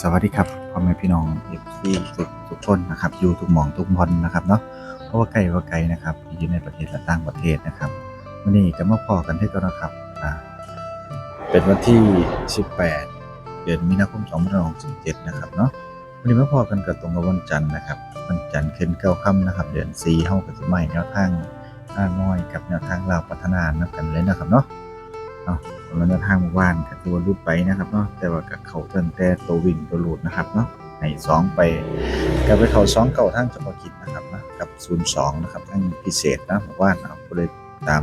สวัสดีครับพ่อแม่พี่น้องเอฟซีทุกทุกคนนะครับอยู่ทุกหมองทุกบอลนะครับเนาะเพราะว่าไกลว่าไกลนะครับอยู่ในประเทศและต่างประเทศนะครับวันนี้ก็มาพอกันที่ตัวนะครับอ่าเป็นวันที่ 18 เดือนมีนาคม2567นะครับเนาะวันนี้มาพอกันกับตรงกับวันจันทร์นะครับวันจันทร์ขึ้นเก้าค่ำนะครับ เดือน4เฮาก็สิใหม่แนวทางห้าน้อยกับแนวทางลาวพัฒนานับกันเลยนะครับเนาะ เนาะสำหรับแนวทางเมื่อวานก็ถือว่ารุดไปนะครับเนาะแต่ว่ากับเขาตั้งแต่ตัววิ่งตัวหลุดนะครับเนาะให้สองไปกับไปเขาสองเก่าทั้งเฉพาะกิจนะครับนะกับศูนย์สองนะครับทั้งพิเศษนะเมื่อวานเอาก็เลยตาม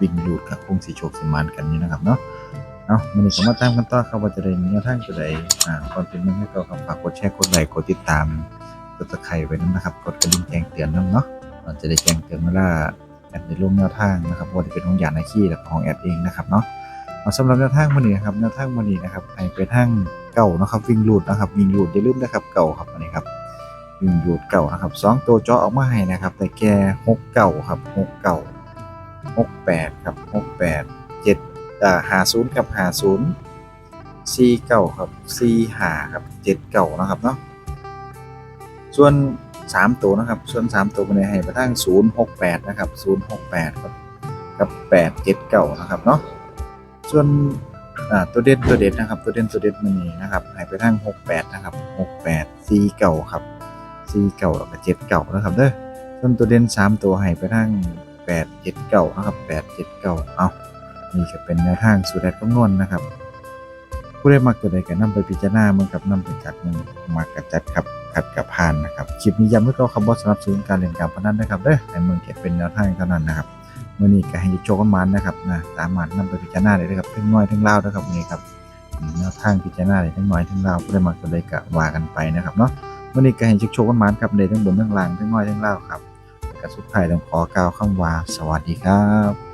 วิ่งหลุดกับคงสีโชคสิมานกันนี่นะครับเนาะเนาะมันนี้ก็มาตามกันต่อครับว่าจะได้มีแนวทางตัวใดอ่าก่อนเป็นเมืองให้เราครับฝากกดแชร์กดไลค์กดติดตามกดตะไคร้ไว้นั่นนะครับกดกระดิ่งแจ้งเตือนนั่นเนาะเราจะได้แจ้งเตือนเวลาแอดในลงแนวทางนะครับว่าจะเป็นของอย่างไอขี้และของแอดเองนะครับเนาะ สำหรับแนวทางวันนี้นะครับแนวทางวันนี้นะครับให้ไปทางเก่านะครับวิ่งรูดนะครับวิ่งรูดอย่าลืมนะครับเก่าครับอันนี้ครับวิ่งรูดเก่านะครับสองตัวเจาะออกมาให้นะครับ แต่แกหกเก่าครับหกเก่าหกแปดครับหกแปดเจ็ดอ่าหาศูนย์กับหาศูนย์สี่เก่าครับสี่หาครับเจ็ดเก่านะครับเนาะส่วนสามตัวนะครับส่วนสามตัวมันให้ไปทางศูนย์หกแปดนะครับศูนย์หกแปดครับกับแปดเจ็ดเก่านะครับเนาะ ส่วนตัวเด่นตัวเด่นนะครับ ตัวเด่นตัวเด่นมันนี่นะครับหายไปทาง68 นะครับ 68 4เก่าครับ4เก่าแล้วก็7เก่านะครับเด้อส่วนตัวเด่น3 ตัวหายไปทาง8 7เก่านะครับ8 7เก่าเอานี่ก็เป็นแนวทางสูตรแรกคำนวณนะครับ ผู้ได้มักตัวใดก็นำไปพิจารณาเมืองกับนำไปจัดมันมักกับจัดครับขัดกับพานนะครับคลิปนี้ย้ำให้เขาคำว่าสนับสนุนการเล่นการพนันนะครับเด้อในเมืองเก็บเป็นแนวทางเท่านั้นนะครับ มื่อนี้ก็ให้โชคกันมันนะครับนะสามารถนำไปพิจารณาได้เลยครับทั้งน้อยทั้งเล่านะครับนี่ครับอืมแนวทางพิจารณาได้ทั้งน้อยทั้งเล่าวผู้ใดมักตัวใดก็ว่ากันไปนะครับเนาะมื่อนี้ก็ให้โชคกันมันครับได้ทั้งบนทั้งล่างทั้งน้อยทั้งเล่าครับและสุดท้ายต้องขอกล่าวคำว่าสวัสดีครับ